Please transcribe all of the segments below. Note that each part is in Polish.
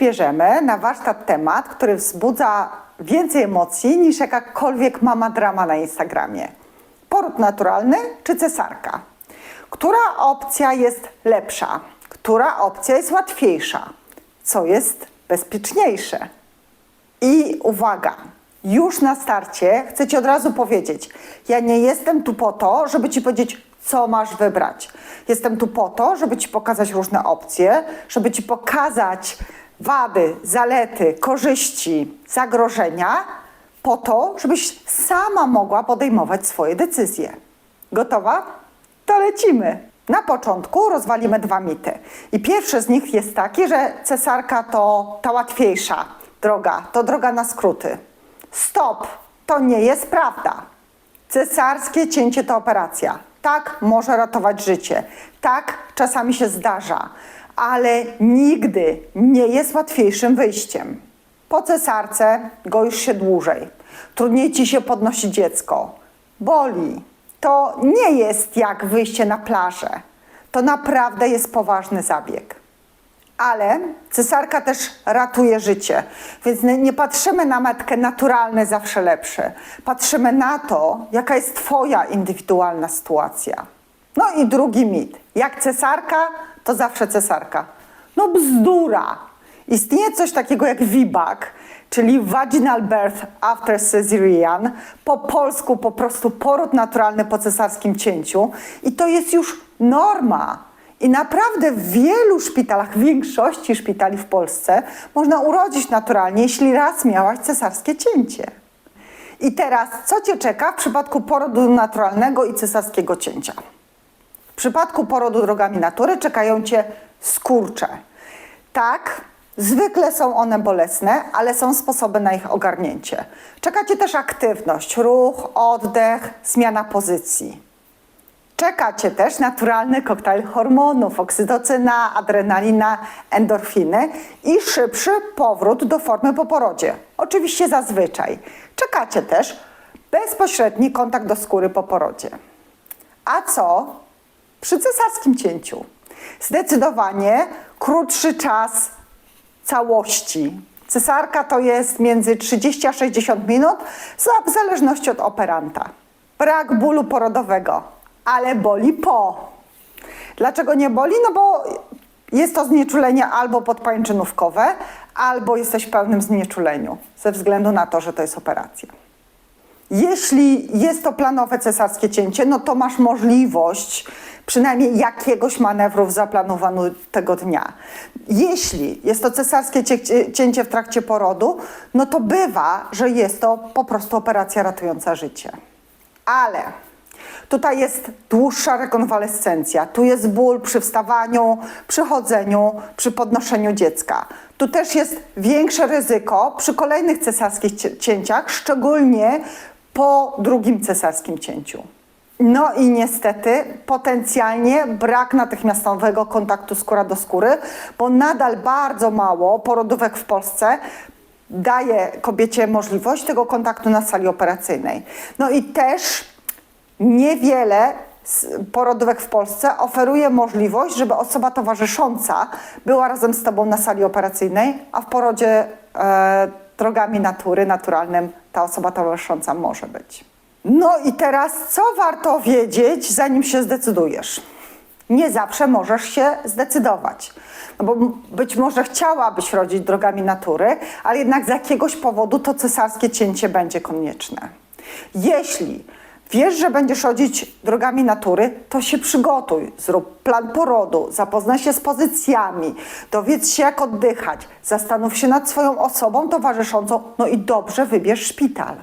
bierzemy na warsztat temat, który wzbudza więcej emocji niż jakakolwiek mama drama na Instagramie. Poród naturalny czy cesarka? Która opcja jest lepsza? Która opcja jest łatwiejsza? Co jest bezpieczniejsze? I uwaga, już na starcie chcę Ci od razu powiedzieć, ja nie jestem tu po to, żeby Ci powiedzieć, co masz wybrać. Jestem tu po to, żeby Ci pokazać różne opcje, żeby Ci pokazać wady, zalety, korzyści, zagrożenia, po to, żebyś sama mogła podejmować swoje decyzje. Gotowa? To lecimy. Na początku rozwalimy dwa mity. I pierwszy z nich jest taki, że cesarka to ta łatwiejsza droga, to droga na skróty. Stop! To nie jest prawda. Cesarskie cięcie to operacja. Tak może ratować życie. Tak czasami się zdarza, ale nigdy nie jest łatwiejszym wyjściem. Po cesarce goisz się dłużej. Trudniej ci się podnosi dziecko. Boli. To nie jest jak wyjście na plażę. To naprawdę jest poważny zabieg. Ale cesarka też ratuje życie, więc nie, patrzymy na metkę naturalne zawsze lepsze. Patrzymy na to, jaka jest Twoja indywidualna sytuacja. No i drugi mit. Jak cesarka, to zawsze cesarka. No bzdura. Istnieje coś takiego jak VBAC, czyli Vaginal Birth After Caesarean, po polsku po prostu poród naturalny po cesarskim cięciu i to jest już norma. I naprawdę w wielu szpitalach, w większości szpitali w Polsce można urodzić naturalnie, jeśli raz miałaś cesarskie cięcie. I teraz, co Cię czeka w przypadku porodu naturalnego i cesarskiego cięcia? Przypadku porodu drogami natury czekają Cię skurcze. Tak, zwykle są one bolesne, ale są sposoby na ich ogarnięcie. Czeka Cię też aktywność, ruch, oddech, zmiana pozycji. Czeka Cię też naturalny koktajl hormonów, oksytocyna, adrenalina, endorfiny i szybszy powrót do formy po porodzie. Oczywiście zazwyczaj. Czeka Cię też bezpośredni kontakt do skóry po porodzie. A co przy cesarskim cięciu? Zdecydowanie krótszy czas całości. Cesarka to jest między 30 a 60 minut, w zależności od operanta. Brak bólu porodowego, ale boli po. Dlaczego nie boli? No bo jest to znieczulenie albo podpańczynówkowe, albo jesteś w pełnym znieczuleniu, ze względu na to, że to jest operacja. Jeśli jest to planowe cesarskie cięcie, no to masz możliwość przynajmniej jakiegoś manewru zaplanowanego tego dnia. Jeśli jest to cesarskie cie- cięcie w trakcie porodu, no to bywa, że jest to po prostu operacja ratująca życie. Ale tutaj jest dłuższa rekonwalescencja, tu jest ból przy wstawaniu, przy chodzeniu, przy podnoszeniu dziecka. Tu też jest większe ryzyko przy kolejnych cesarskich cięciach, szczególnie po drugim cesarskim cięciu. No i niestety potencjalnie brak natychmiastowego kontaktu skóra do skóry, bo nadal bardzo mało porodówek w Polsce daje kobiecie możliwość tego kontaktu na sali operacyjnej. No i też niewiele porodówek w Polsce oferuje możliwość, żeby osoba towarzysząca była razem z tobą na sali operacyjnej, a w porodzie e, drogami natury, naturalnym, ta osoba towarzysząca może być. No i teraz, co warto wiedzieć, zanim się zdecydujesz? Nie zawsze możesz się zdecydować. No bo być może chciałabyś rodzić drogami natury, ale jednak z jakiegoś powodu to cesarskie cięcie będzie konieczne. Jeśli wiesz, że będziesz rodzić drogami natury, to się przygotuj, zrób plan porodu, zapoznaj się z pozycjami, dowiedz się jak oddychać, zastanów się nad swoją osobą towarzyszącą, no i dobrze wybierz szpital.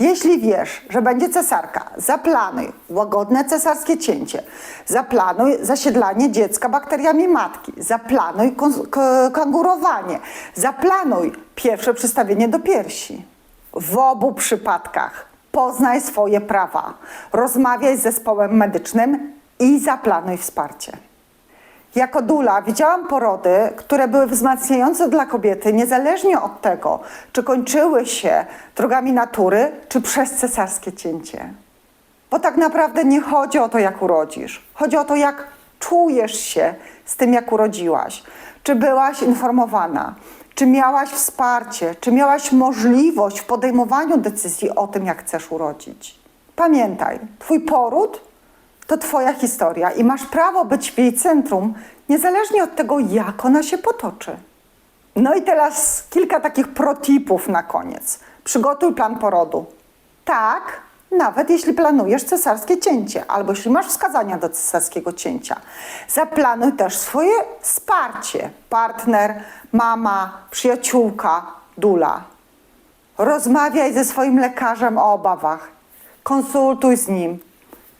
Jeśli wiesz, że będzie cesarka, zaplanuj łagodne cesarskie cięcie, zaplanuj zasiedlanie dziecka bakteriami matki, zaplanuj kangurowanie, zaplanuj pierwsze przystawienie do piersi. W obu przypadkach poznaj swoje prawa, rozmawiaj z zespołem medycznym i zaplanuj wsparcie. Jako dula widziałam porody, które były wzmacniające dla kobiety, niezależnie od tego, czy kończyły się drogami natury, czy przez cesarskie cięcie. Bo tak naprawdę nie chodzi o to, jak urodzisz. Chodzi o to, jak czujesz się z tym, jak urodziłaś? Czy byłaś informowana? Czy miałaś wsparcie? Czy miałaś możliwość w podejmowaniu decyzji o tym, jak chcesz urodzić? Pamiętaj, Twój poród to Twoja historia i masz prawo być w jej centrum, niezależnie od tego, jak ona się potoczy. No i teraz kilka takich protipów na koniec. Przygotuj plan porodu. Tak, nawet jeśli planujesz cesarskie cięcie, albo jeśli masz wskazania do cesarskiego cięcia. Zaplanuj też swoje wsparcie. Partner, mama, przyjaciółka, dula. Rozmawiaj ze swoim lekarzem o obawach. Konsultuj z nim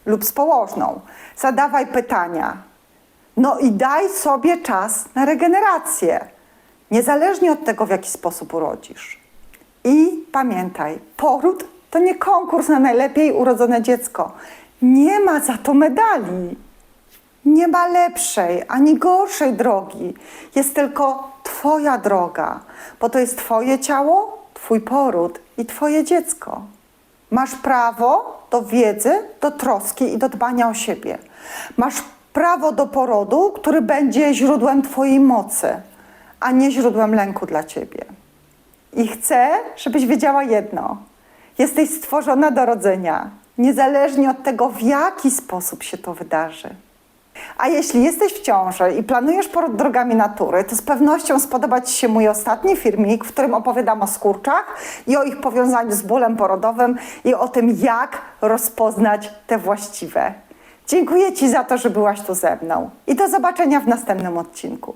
lub z położną. Zadawaj pytania. No i daj sobie czas na regenerację, niezależnie od tego, w jaki sposób urodzisz. I pamiętaj, poród to nie konkurs na najlepiej urodzone dziecko. Nie ma za to medali. Nie ma lepszej ani gorszej drogi. Jest tylko Twoja droga, bo to jest Twoje ciało, Twój poród i Twoje dziecko. Masz prawo do wiedzy, do troski i do dbania o siebie. Masz prawo do porodu, który będzie źródłem Twojej mocy, a nie źródłem lęku dla Ciebie. I chcę, żebyś wiedziała jedno. Jesteś stworzona do rodzenia, niezależnie od tego, w jaki sposób się to wydarzy. A jeśli jesteś w ciąży i planujesz poród drogami natury, to z pewnością spodoba Ci się mój ostatni filmik, w którym opowiadam o skurczach i o ich powiązaniu z bólem porodowym i o tym, jak rozpoznać te właściwe. Dziękuję Ci za to, że byłaś tu ze mną i do zobaczenia w następnym odcinku.